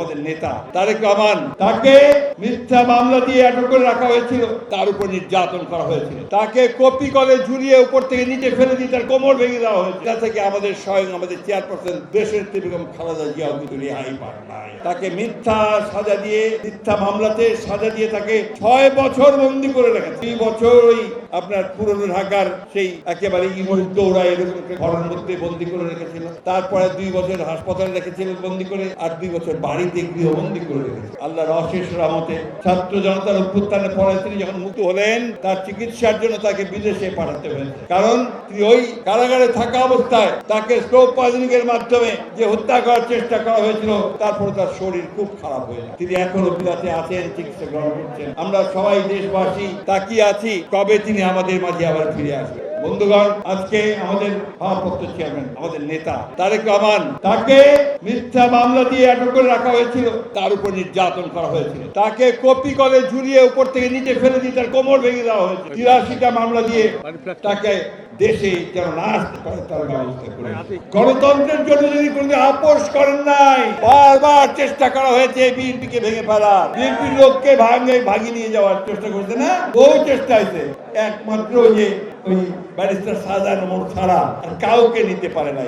আমাদের নেতা, তারেক রহমান, তাকে মিথ্যা মামলা দিয়ে আটক করে রাখা হয়েছিল, তার উপর নির্যাতন করা হয়েছিল। তাকে কপি করে ঝুলিয়ে উপর থেকে নিচে ফেলে দিয়ে তার কোমর ভেঙে দেওয়া হয়েছে। তা থেকে আমাদের স্বয়ং আমাদের চেয়ারপারসন দেশের বেগম খালেদা জিয়া কিন্তু রেহাই পান নাই। তাকে মিথ্যা সাজা দিয়ে, মিথ্যা মামলাতে সাজা দিয়ে তাকে ছয় বছর বন্দি করে রেখেছে। দুই বছর ওই আপনার পুরনো ঢাকার সেই একেবারে ইমল দৌড়া এরকম ঘরের মধ্যে বন্দি করে রেখেছিল। তারপরে দুই বছর হাসপাতালে রেখেছিলেন বন্দি করে, আর দুই বছর বাড়িতে গৃহবন্দী করে রেখেছে। আল্লাহর অশেষ রহমতে ছাত্র জনতার অভ্যুত্থানের পরে তিনি যখন মুক্ত হলেন, তার চিকিৎসার জন্য তাকে বিদেশে পাঠাতে হয়েছে। কারণ তিনি ওই কারাগারে থাকা অবস্থায় তাকে স্ট্রোক পয়জনিং এর মাধ্যমে যে হত্যা করার চেষ্টা করা হয়েছিল, তারপরে তার শরীর খুব খারাপ হয়ে যায়। তিনি এখনও বিরাতে আছেন চিকিৎসা গ্রহণ করছেন। আমরা সবাই দেশবাসী তাকিয়ে আছি, কবে তিনি আমাদের মাঝে আবার ফিরে আসবেন? বন্ধুগণ, আজকে আমাদের ভারপ্রাপ্ত চেয়ারম্যান, আমাদের নেতা, তারেক রহমান, তাকে মিথ্যা মামলা দিয়ে আটক করে রাখা হয়েছিল। তার উপর নির্যাতন করা হয়েছিল। তাকে কপি করে ঝুলিয়ে উপর থেকে নিচে ফেলে দিয়ে তার কোমর ভেঙে দেওয়া হয়েছে। তিরাশিটা মামলা দিয়ে তাকে দেশে যেন না আসতে পারে, তার ব্যবস্থা করে। গণতন্ত্রের জন্য যদি কোনো আপোষ করেন নাই, বারবার চেষ্টা করা হয়েছে বিএনপিকে ভেঙে ফেলার। বিএনপির লোককে ভাঙে ভাগিয়ে নিয়ে যাওয়ার চেষ্টা করছে না? বহু চেষ্টা হয়েছে। একমাত্র যে ওই ব্যারিস্টার সাজান মোড় ছাড়া আর কাউকে নিতে পারে না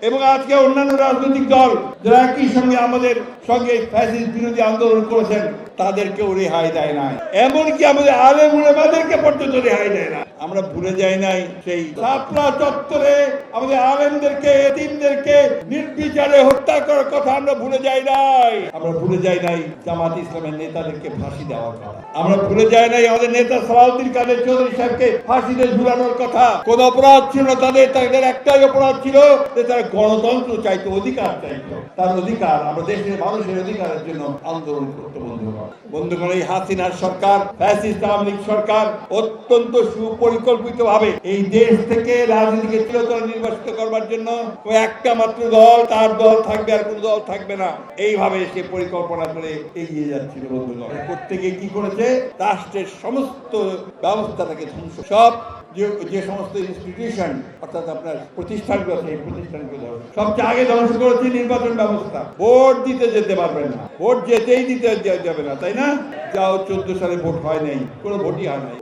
এবং আজকে অন্যান্য রাজনৈতিক দল যারা একই সঙ্গে আমাদের সঙ্গে ফ্যাসিস্ট বিরোধী আন্দোলন করেছেন, তাদেরকেও রেহাই দেয় না এমনকি আমাদের আলেম উলেমাদেরকে পর্যন্ত রেহাই দেয় না আমরা ভুলে যাই নাই সেই চত্বরে আমাদের আলেমদেরকে, এতিমদেরকে নির্বিচারে হত্যা করার কথা আমরা ভুলে যাই নাই। আমরা ভুলে যাই নাই জামাত ইসলামের নেতাদেরকে ফাঁসি দেওয়ার কথা। আমরা ভুলে যাই নাই আমাদের নেতা সালাউদ্দিন কাদের চৌধুরী সাহেবকে ফাঁসিতে ঝুলানোর কথা। কোন অপরাধ ছিল না, তাদের তাদের একটাই অপরাধ ছিল যে তারা গণতন্ত্র চাইতো, অধিকার চাইতো। তার অধিকার আমরা দেশের মানুষের অধিকারের জন্য আন্দোলন করতে বন্ধুগণ বন্ধুগণ এই হাসিনার সরকার, ফ্যাসিস্ট আওয়ামী সরকার অত্যন্ত সুপরিকল্পিত ভাবে এই দেশ থেকে রাজনীতিকে চিরতর নির্বাচিত করবার জন্য ও একটা মাত্র দল, তার দল থাকবে আর কোন দল থাকবে না। এইভাবে সে পরিকল্পনা করে এগিয়ে যাচ্ছিল বন্ধুগণ। প্রত্যেকে কি করেছে? রাষ্ট্রের সমস্ত ব্যবস্থাটাকে ধ্বংস সব যে সমস্ত ইনস্টিটিউশন অর্থাৎ আপনার প্রতিষ্ঠানগুলো আছে, এই প্রতিষ্ঠানগুলো। সবচেয়ে আগে ধ্বংস করেছে নির্বাচন ব্যবস্থা, ভোট দিতে যেতে পারবেন না। ভোট যেতেই দিতে যাবে না, তাই না? যাও, চোদ্দ সালে ভোট হয় নাই, কোনো ভোটই হয় নাই।